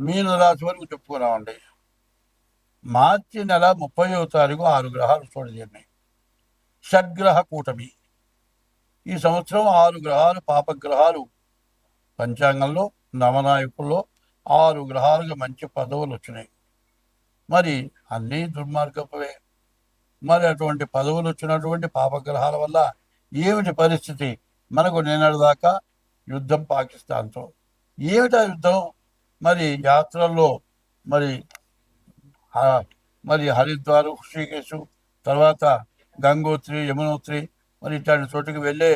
మీన రాశి వరకు చెప్పుకున్నామండి. మార్చి నెల ముప్పయో తారీఖు ఆరు గ్రహాలు చూడజేరినాయి షడ్గ్రహ కూటమి. ఈ సంవత్సరం ఆరు గ్రహాలు పాపగ్రహాలు. పంచాంగంలో నవనాయకుల్లో ఆరు గ్రహాలుగా మంచి పదవులు వచ్చినాయి. మరి అన్నీ దుర్మార్గపవే మరి అటువంటి పదవులు వచ్చినటువంటి పాపగ్రహాల వల్ల ఏమిటి పరిస్థితి? మనకు నిన్నటిదాకా యుద్ధం పాకిస్తాన్తో. ఏమిటా యుద్ధం? మరి యాత్రల్లో మరి మరి హరిద్వార్ ఋషికేశు తర్వాత గంగోత్రి యమునోత్రి మరి ఇట్లాంటి చోటుకి వెళ్ళే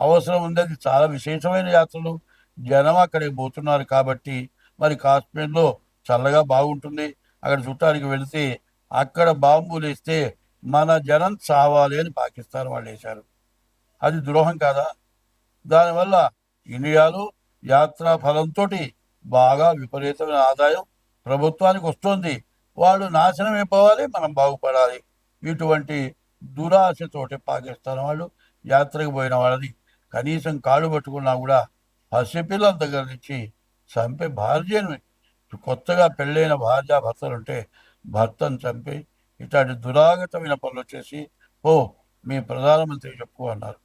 అవసరం ఉంది అది చాలా విశేషమైన యాత్రలు. జనం అక్కడికి పోతున్నారు కాబట్టి మరి కాశ్మీర్లో చల్లగా బాగుంటుంది. అక్కడ చుట్టానికి వెళితే అక్కడ బాంబులు వేస్తే మన జనం చావాలి అని పాకిస్తాన్ వాళ్ళు వేశారు. అది ద్రోహం కాదా? దానివల్ల ఇండియాలో యాత్రా ఫలంతో బాగా విపరీతమైన ఆదాయం ప్రభుత్వానికి వస్తుంది. వాళ్ళు నాశనం అయిపోవాలి మనం బాగుపడాలి. ఇటువంటి దురాశతోటి పాకిస్తాన్ వాళ్ళు యాత్రకు పోయిన వాళ్ళని కనీసం కాళ్ళు పట్టుకున్నా కూడా పసిపిల్లల దగ్గర నుంచి చంపే భార్యను కొత్తగా పెళ్ళైన భార్య భర్తలు ఉంటే భర్తను చంపి ఇట్లాంటి దురాగతమైన పనులు చేసి ఓ మీ ప్రధానమంత్రి చెప్పు అన్నారు.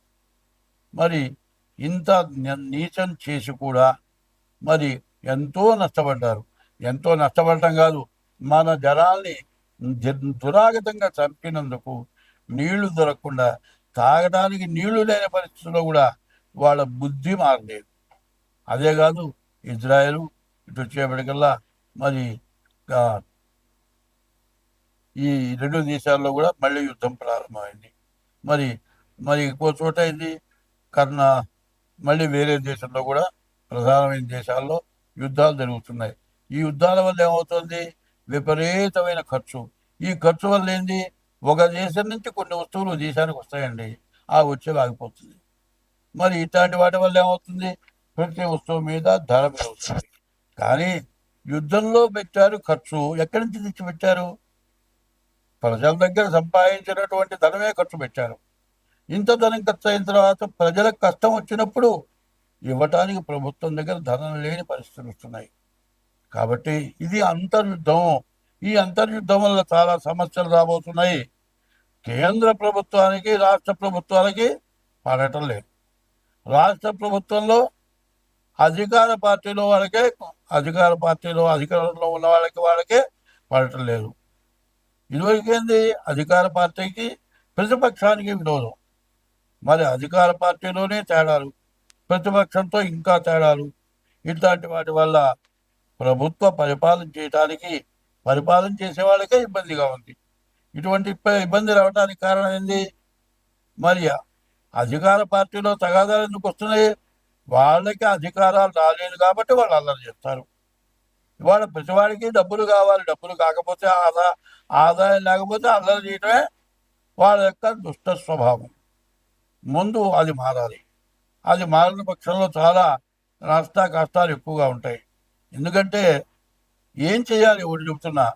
మరి ఇంత నీచం చేసి కూడా మరి ఎంతో నష్టపడ్డారు. ఎంతో నష్టపడటం కాదు. మన జనాల్ని దురాగతంగా చంపినందుకు నీళ్ళు దొరకకుండా తాగడానికి నీళ్ళు లేని పరిస్థితుల్లో కూడా వాళ్ళ బుద్ధి మారలేదు. అదే కాదు ఇజ్రాయెల్ ఇటు వచ్చేప్పటికల్లా మరి ఈ రెండు దేశాల్లో కూడా మళ్ళీ యుద్ధం ప్రారంభమైంది. మరి మరి ఇంకో చోట అయింది కర్ణ మళ్ళీ వేరే దేశంలో కూడా ప్రధానమైన దేశాల్లో యుద్ధాలు జరుగుతున్నాయి. ఈ యుద్ధాల వల్ల ఏమవుతుంది? విపరీతమైన ఖర్చు. ఈ ఖర్చు వల్ల ఏంది? ఒక దేశం నుంచి కొన్ని వస్తువులు దేశానికి వస్తాయండి. ఆ వచ్చే ఆగిపోతుంది. మరి ఇట్లాంటి వాటి వల్ల ఏమవుతుంది? ప్రతి వస్తువు మీద ధర పెరుగుతుంది. కానీ యుద్ధంలో పెట్టారు ఖర్చు. ఎక్కడి నుంచి తెచ్చి పెట్టారు? ప్రజల దగ్గర సంపాదించినటువంటి ధనమే ఖర్చు పెట్టారు. ఇంత ధనం ఖర్చు అయిన తర్వాత ప్రజలకు కష్టం వచ్చినప్పుడు ఇవ్వటానికి ప్రభుత్వం దగ్గర ధనం లేని పరిస్థితులు వస్తున్నాయి. కాబట్టి ఇది అంతర్యుద్ధం. ఈ అంతర్యుద్ధం వల్ల చాలా సమస్యలు రాబోతున్నాయి. కేంద్ర ప్రభుత్వానికి రాష్ట్ర ప్రభుత్వాలకి పడటం లేదు. రాష్ట్ర ప్రభుత్వంలో అధికార పార్టీలో వాళ్ళకే అధికార పార్టీలో అధికారంలో ఉన్న వాళ్ళకి వాళ్ళకే పడటం లేదు. ఇదివరకేంది? అధికార పార్టీకి ప్రతిపక్షానికి విరోధం. మరి అధికార పార్టీలోనే తేడాలు. ప్రతిపక్షంతో ఇంకా తేడాలు. ఇట్లాంటి వాటి వల్ల ప్రభుత్వ పరిపాలన చేయడానికి పరిపాలన చేసే వాళ్ళకే ఇబ్బందిగా ఉంది. ఇటువంటి ఇబ్బంది రావడానికి కారణం ఏంది? మరి అధికార పార్టీలో తగాదాలు ఎందుకు వస్తున్నాయి? వాళ్ళకి అధికారాలు రాలేదు కాబట్టి వాళ్ళు అల్లరి చేస్తారు. ఇవాళ ప్రతివాడికి డబ్బులు కావాలి. డబ్బులు కాకపోతే ఆదా ఆదాయం లేకపోతే అల్లరి చేయటమే వాళ్ళ యొక్క దుష్ట స్వభావం. ముందు అది మారాలి. అది మారిన పక్షంలో చాలా నష్ట కష్టాలు ఎక్కువగా ఉంటాయి. ఎందుకంటే ఏం చేయాలి ఒకటి చెప్తున్నా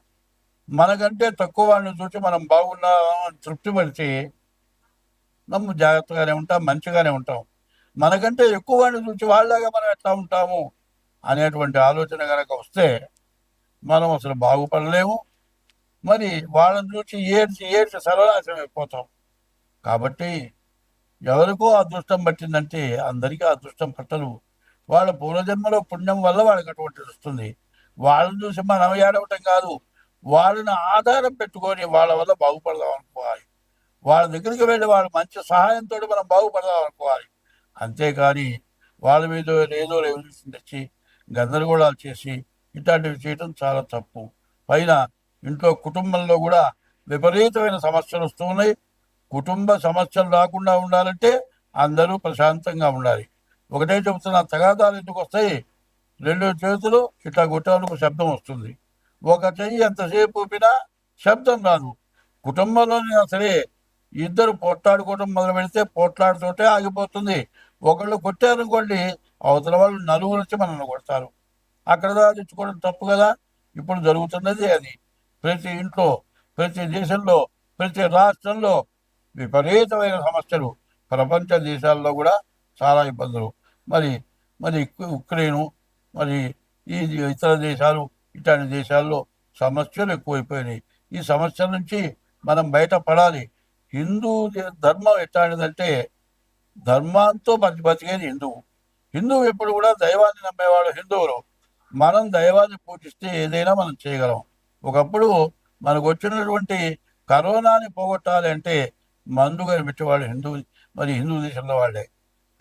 మనకంటే తక్కువ వాళ్ళని చూసి మనం బాగున్నామని తృప్తిపరిచి పడితే మనం జాగ్రత్తగానే ఉంటాం మంచిగానే ఉంటాం. మనకంటే ఎక్కువ వాడిని చూసి వాళ్ళలాగా మనం ఎట్లా ఉంటాము అనేటువంటి ఆలోచన కనుక వస్తే మనం అసలు బాగుపడలేము. మరి వాళ్ళని చూసి ఏడ్చి ఏడ్చి సర్వనాశనం అయిపోతాం. కాబట్టి ఎవరికో అదృష్టం పట్టిందంటే అందరికీ అదృష్టం పట్టదు. వాళ్ళ పూర్వజన్మలో పుణ్యం వల్ల వాళ్ళకి అటువంటిది వస్తుంది. వాళ్ళని చూసి మనం ఏడవటం కాదు. వాళ్ళని ఆధారం పెట్టుకొని వాళ్ళ వల్ల బాగుపడదాం అనుకోవాలి. వాళ్ళ దగ్గరికి వెళ్ళి వాళ్ళ మంచి సహాయంతో మనం బాగుపడదాం అనుకోవాలి. అంతేకాని వాళ్ళ మీద ఏదో రెవల్యూషన్ తెచ్చి గందరగోళాలు చేసి ఇట్లాంటివి చేయడం చాలా తప్పు. పైన ఇంట్లో కుటుంబంలో కూడా విపరీతమైన సమస్యలు వస్తూ ఉన్నాయి. కుటుంబ సమస్యలు రాకుండా ఉండాలంటే అందరూ ప్రశాంతంగా ఉండాలి. ఒకటే చెబుతున్నా తగాదాలు ఎందుకు వస్తాయి? రెండు చేతులు ఇట్లా కొట్టాలకు శబ్దం వస్తుంది. ఒక చెయ్యి ఎంతసేపు ఊపినా శబ్దం రాదు. కుటుంబంలోనే సరే ఇద్దరు పోట్లాడుకోవడం మొదలు పెడితే పోట్లాడుతోటే ఆగిపోతుంది. ఒకళ్ళు కొట్టారనుకోండి అవతల వాళ్ళు నలుగురు వచ్చి మనల్ని కొడతారు. అక్కడ దాచుకోవడం తెచ్చుకోవడం తప్పు కదా? ఇప్పుడు జరుగుతున్నది అది. ప్రతి ఇంట్లో ప్రతి దేశంలో ప్రతి రాష్ట్రంలో విపరీతమైన సమస్యలు ప్రపంచ దేశాల్లో కూడా చాలా ఇబ్బందులు. మరి మరి ఉక్రెయిన్ ఉక్రెయిను మరి ఈ ఇతర దేశాలు ఇట్లాంటి దేశాల్లో సమస్యలు ఎక్కువైపోయినాయి. ఈ సమస్యల నుంచి మనం బయటపడాలి. హిందూ ధర్మం ఎట్లాంటిదంటే ధర్మంతో బతి బతికేది హిందువు. హిందువు ఎప్పుడు కూడా దైవాన్ని నమ్మేవాడు హిందువులు. మనం దైవాన్ని పూజిస్తే ఏదైనా మనం చేయగలం. ఒకప్పుడు మనకు వచ్చినటువంటి కరోనాని పోగొట్టాలి అంటే మందు కనిపించేవాడు హిందూ మరి హిందూ దేశంలో వాళ్ళే.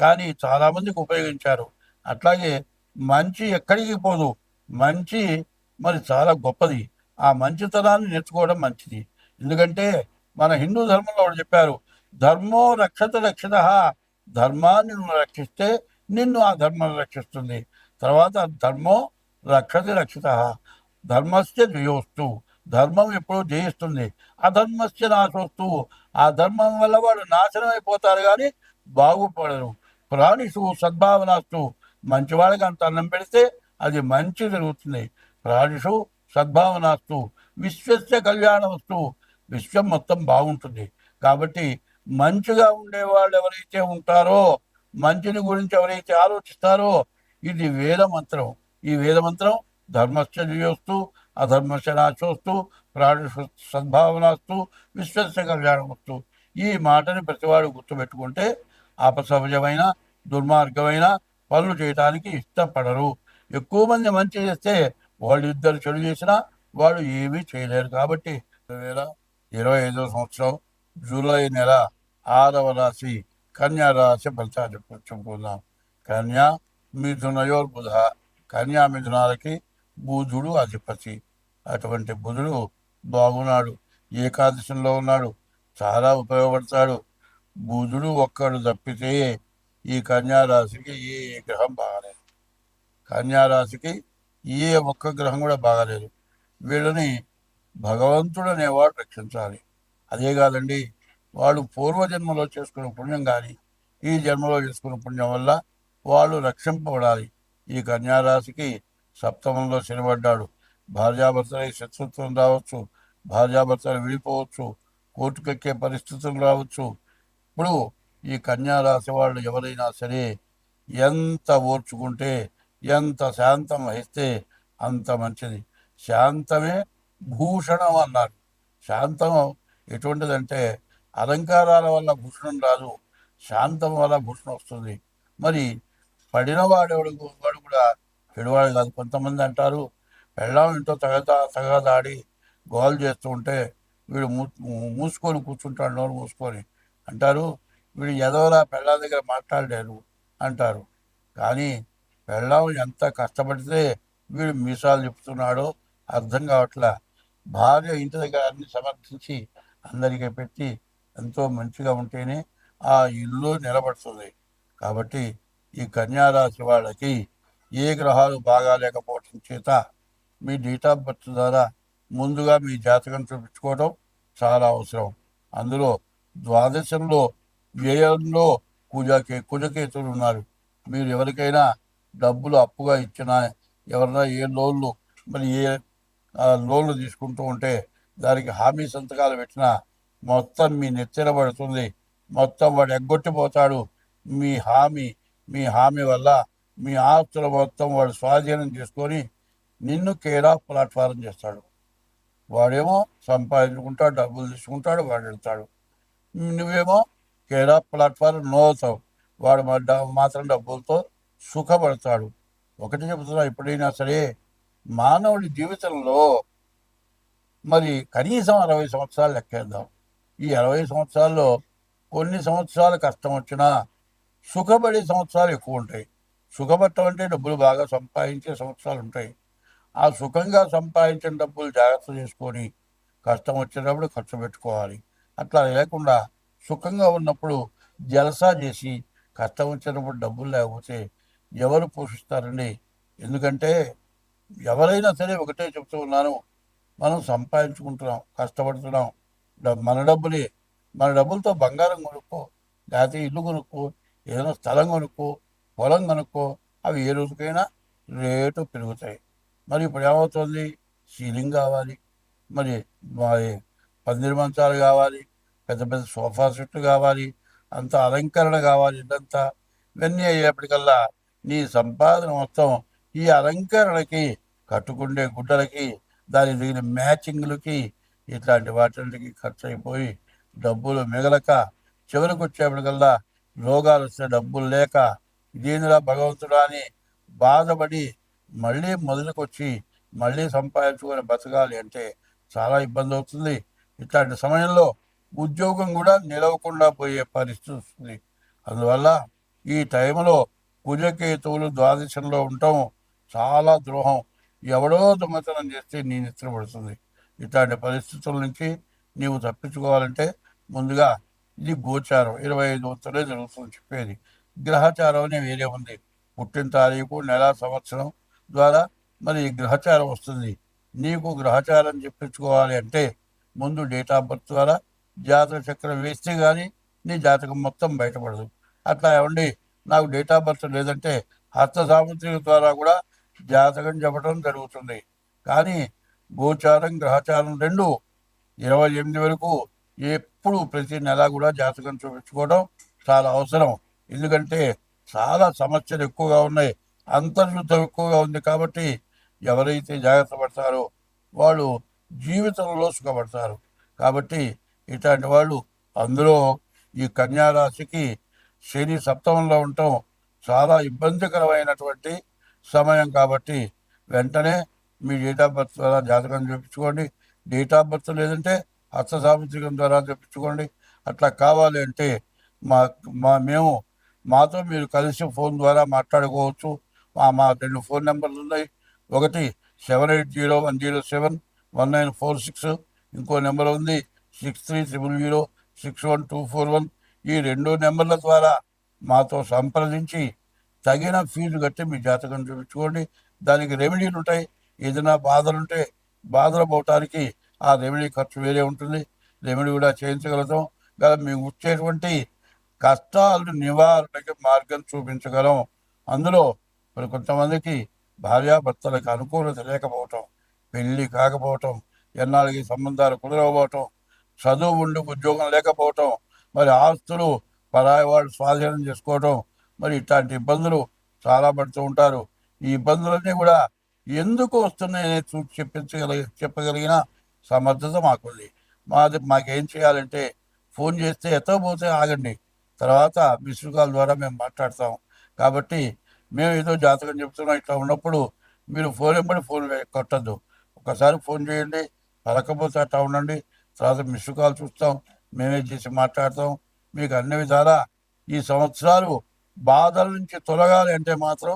కానీ చాలామందికి ఉపయోగించారు. అట్లాగే మంచి ఎక్కడికి పోదు. మంచి మరి చాలా గొప్పది. ఆ మంచితనాన్ని నేర్చుకోవడం మంచిది. ఎందుకంటే మన హిందూ ధర్మంలో వాళ్ళు చెప్పారు ధర్మో రక్షత రక్షిత. ధర్మాన్ని నువ్వు రక్షిస్తే నిన్ను ఆ ధర్మం రక్షిస్తుంది. తర్వాత ధర్మో రక్షతి రక్షిత. ధర్మస్య ద్వయోస్తు ధర్మం ఎప్పుడూ జయిస్తుంది. అధర్మస్య నాశోస్తు. ఆ ధర్మం వల్ల వాడు నాశనం అయిపోతారు కానీ బాగుపడరు. ప్రాణిషు సద్భావనాస్తు. మంచివాడికి అంత అన్నం పెడితే అది మంచి జరుగుతుంది. ప్రాణిషు సద్భావనాస్తు. విశ్వస్య కళ్యాణవస్తు విశ్వం మొత్తం బాగుంటుంది. కాబట్టి మంచిగా ఉండేవాళ్ళు ఎవరైతే ఉంటారో మంచిని గురించి ఎవరైతే ఆలోచిస్తారో ఇది వేద మంత్రం ఈ వేద మంత్రం ధర్మస్య జయోస్తు ప్రాణ నాశోస్తు ప్రాణిషు సద్భావనాస్తు విశ్వస్య కళ్యాణమస్తు. ఈ మాటని ప్రతివాడు గుర్తుపెట్టుకుంటే అపసహజమైన దుర్మార్గమైన పనులు చేయడానికి ఇష్టపడరు. ఎక్కువ మంది మంచి చేస్తే వాళ్ళు ఇద్దరు చెడు చేసినా వాళ్ళు ఏమీ చేయలేరు కాబట్టి రెండు వేల ఇరవై ఐదో సంవత్సరం జూలై నెల ఆరవ రాశి కన్యా రాశి ఫలితాలు చెప్పుకుందాం. కన్యా మిథునయోర్ బుధ కన్యా మిథునాలకి బుధుడు అధిపతి. అటువంటి బుధుడు బాగున్నాడు ఏకాదశంలో ఉన్నాడు చాలా ఉపయోగపడతాడు. బుధుడు ఒక్కడు తప్పితే ఈ కన్యారాశికి ఏ గ్రహం బాగాలేదు. కన్యారాశికి ఏ ఒక్క గ్రహం కూడా బాగాలేదు. వీళ్ళని భగవంతుడు అనేవాడు రక్షించాలి. అదే కాదండి వాళ్ళు పూర్వజన్మలో చేసుకున్న పుణ్యం కానీ ఈ జన్మలో చేసుకున్న పుణ్యం వల్ల వాళ్ళు రక్షింపబడాలి. ఈ కన్యారాశికి సప్తమంలో శనిపడ్డాడు భార్యాభర్తలై శత్రుత్వం రావచ్చు భార్యాభర్తలు విడిపోవచ్చు కోర్టుకెక్కే పరిస్థితులు రావచ్చు. ఇప్పుడు ఈ కన్యారాశి వాళ్ళు ఎవరైనా సరే ఎంత ఓర్చుకుంటే ఎంత శాంతం వహిస్తే అంత మంచిది. శాంతమే భూషణం అన్నారు. శాంతం ఎటువంటిదంటే అలంకారాల వల్ల భూషణం రాదు శాంతం వల్ల భూషణం వస్తుంది. మరి పడిన వాడెవడు? వాడు కూడా చెడువాడు కాదు కొంతమంది అంటారు పెళ్ళాం ఇంట్లో తగదా తగదాడి గోల్ చేస్తూ ఉంటే వీడు మూ మూసుకొని కూర్చుంటాడు నోరు మూసుకొని. అంటారు వీడు ఎదవలా పెళ్ళాం దగ్గర మాట్లాడలేరు అంటారు. కానీ పెళ్ళాం ఎంత కష్టపడితే వీడు మీసాలు చెప్తున్నాడో అర్థం కావట్లా. భార్య ఇంటి దగ్గర అన్ని సమర్థించి అందరికీ పెట్టి ఎంతో మంచిగా ఉంటేనే ఆ ఇల్లు నిలబడుతుంది. కాబట్టి ఈ కన్యారాశి వాళ్ళకి ఏ గ్రహాలు బాగా లేకపోవటం చేత మీ డేట్ ఆఫ్ బర్త్ ద్వారా ముందుగా మీ జాతకం చూపించుకోవడం చాలా అవసరం. అందులో ద్వాదశంలో వ్యయంలో కుజకే కుజకేతులు ఉన్నారు. మీరు ఎవరికైనా డబ్బులు అప్పుగా ఇచ్చినా ఎవరైనా ఏ లోన్లు మరి ఏ లోన్లు తీసుకుంటూ ఉంటే దానికి హామీ సంతకాలు పెట్టినా మొత్తం మీ నెత్తిన పడుతుంది. మొత్తం వాడు ఎగ్గొట్టిపోతాడు. మీ హామీ మీ హామీ వల్ల మీ ఆస్తులు మొత్తం వాడు స్వాధీనం చేసుకొని నిన్ను కేరా ప్లాట్ఫారం చేస్తాడు. వాడేమో సంపాదించుకుంటాడు డబ్బులు తీసుకుంటాడు వాడు వెళ్తాడు. నువ్వేమో కేరా ప్లాట్ఫారం నోతావు వాడు మా మాత్రం డబ్బులతో సుఖపడతాడు. ఒకటి చెబుతున్నా ఎప్పుడైనా సరే మానవుడి జీవితంలో మరి కనీసం అరవై సంవత్సరాలు లెక్కేద్దాం. ఈ అరవై సంవత్సరాల్లో కొన్ని సంవత్సరాలు కష్టం వచ్చినా సుఖపడే సంవత్సరాలు ఎక్కువ ఉంటాయి. సుఖపట్టం అంటే డబ్బులు బాగా సంపాదించే సంవత్సరాలు ఉంటాయి. ఆ సుఖంగా సంపాదించిన డబ్బులు జాగ్రత్త చేసుకొని కష్టం వచ్చేటప్పుడు ఖర్చు పెట్టుకోవాలి. అట్లా లేకుండా సుఖంగా ఉన్నప్పుడు జలసా చేసి కష్టం వచ్చినప్పుడు డబ్బులు లేకపోతే ఎవరు పోషిస్తారండి? ఎందుకంటే ఎవరైనా సరే ఒకటే చెప్తూ ఉన్నాను. మనం సంపాదించుకుంటున్నాం కష్టపడుతున్నాం. మన డబ్బులే. మన డబ్బులతో బంగారం కొనుక్కో లేకపోతే ఇల్లు కొనుక్కో ఏదైనా స్థలం కొనుక్కో పొలం కనుక్కో అవి ఏ రోజుకైనా రేటు పెరుగుతాయి. మరి ఇప్పుడు ఏమవుతుంది? సీలింగ్ కావాలి. మరి మరి పందిరి మంచాలు కావాలి. పెద్ద పెద్ద సోఫా సెట్లు కావాలి. అంత అలంకరణ కావాలి ఇదంతా. ఇవన్నీ అయ్యేప్పటికల్లా నీ సంపాదన మొత్తం ఈ అలంకరణకి కట్టుకుండే గుడ్డలకి దానికి తగిన మ్యాచింగ్లకి ఇట్లాంటి వాటికి ఖర్చు అయిపోయి డబ్బులు మిగలక చివరికి వచ్చేప్పటికల్లా రోగాలు వస్తే డబ్బులు లేక ఇదేందిరా భగవంతుడా అని బాధపడి మళ్ళీ మొదలుకొచ్చి మళ్ళీ సంపాదించుకొని బతకాలి అంటే చాలా ఇబ్బంది అవుతుంది ఇట్లాంటి సమయంలో ఉద్యోగం కూడా నిలవకుండా పోయే పరిస్థితి వస్తుంది. అందువల్ల ఈ టైంలో కుజకేతువులు ద్వాదశంలో ఉండటం చాలా ద్రోహం. ఎవడో దొంగతనం చేస్తే నీ నిద్ర పడుతుంది. ఇట్లాంటి పరిస్థితుల నుంచి నీవు తప్పించుకోవాలంటే ముందుగా ఇది గోచారం. ఇరవై ఐదు వంతులే జరుగుతుంది చెప్పేది. గ్రహచారం అనే వేరే ఉంది. పుట్టిన తారీఖు నెల సంవత్సరం ద్వారా మరి గ్రహచారం వస్తుంది. నీకు గ్రహచారం చెప్పించుకోవాలి అంటే ముందు డేట్ ఆఫ్ బర్త్ ద్వారా జాతక చక్రం వేస్తే కానీ నీ జాతకం మొత్తం బయటపడదు. అట్లా ఏమండి? నాకు డేట్ ఆఫ్ బర్త్ లేదంటే హస్త సాముద్రిక ద్వారా కూడా జాతకం చెప్పడం జరుగుతుంది. కానీ గోచారం గ్రహచారం రెండు ఇరవై ఎనిమిది వరకు ఎప్పుడు ప్రతి నెల కూడా జాతకం చూపించుకోవడం చాలా అవసరం. ఎందుకంటే చాలా సమస్యలు ఎక్కువగా ఉన్నాయి. అంతర్యుద్ధం ఎక్కువగా ఉంది కాబట్టి ఎవరైతే జాగ్రత్త పడతారో వాళ్ళు జీవితంలో సుఖపడతారు. కాబట్టి ఇట్లాంటి వాళ్ళు అందులో ఈ కన్యారాశికి శని సప్తమంలో ఉండటం చాలా ఇబ్బందికరమైనటువంటి సమయం కాబట్టి వెంటనే మీ డేట్ ఆఫ్ బర్త్ ద్వారా జాతకం చూపించుకోండి. డేట్ ఆఫ్ బర్త్ లేదంటే హస్త సాముద్రికం ద్వారా చూపించుకోండి. అట్లా కావాలి అంటే మా మా మేము మాతో మీరు కలిసి ఫోన్ ద్వారా మాట్లాడుకోవచ్చు. మా మా రెండు ఫోన్ నెంబర్లు ఉన్నాయి. ఒకటి seven eight zero one zero seven one nine four six ఇంకో నెంబర్ ఉంది six three triple zero six one two four one ఈ రెండు నెంబర్ల ద్వారా మాతో సంప్రదించి తగిన ఫీజు కట్టి మీ జాతకం చూపించుకోండి. దానికి రెమెడీలు ఉంటాయి. ఏదైనా బాధలుంటే బాధలు పోవటానికి ఆ రెమెడీ ఖర్చు వేరే ఉంటుంది. రెమెడీ కూడా చేయించగలుగుతాం. కదా మేము వచ్చేటువంటి కష్టాలు నివారణకి మార్గం చూపించగలం. అందులో మరి కొంతమందికి భార్యాభర్తలకు అనుకూలత లేకపోవటం పెళ్ళి కాకపోవటం ఎన్నాళ్ళకి సంబంధాలు కుదరకపోవటం చదువు ఉండి ఉద్యోగం లేకపోవటం మరి ఆస్తులు పరాయి వాళ్ళు స్వాధీనం చేసుకోవటం మరి ఇట్లాంటి ఇబ్బందులు చాలా పడుతూ ఉంటారు. ఈ ఇబ్బందులన్నీ కూడా ఎందుకు వస్తున్నాయని చూసి చెప్పించగలిగి చెప్పగలిగిన సమర్థత మాకుంది. మాది మాకేం చేయాలంటే ఫోన్ చేస్తే ఎత్తకపోతే ఆగండి. తర్వాత మిస్డ్ కాల్ ద్వారా మేము మాట్లాడతాం. కాబట్టి మేము ఏదో జాతకం చెప్తున్నాం ఇట్లా ఉన్నప్పుడు మీరు ఫోన్ ఇవ్వండి ఫోన్ కొట్టద్దు. ఒకసారి ఫోన్ చేయండి పలకపోతే అట్లా ఉండండి. తర్వాత మిస్డ్ కాల్ చూస్తాం మేమే చేసి మాట్లాడతాం. మీకు అన్ని విధాలా ఈ సంవత్సరాలు బాధల నుంచి తొలగాలి అంటే మాత్రం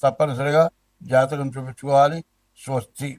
తప్పనిసరిగా జాతకం చూపించుకోవాలి. స్వస్తి.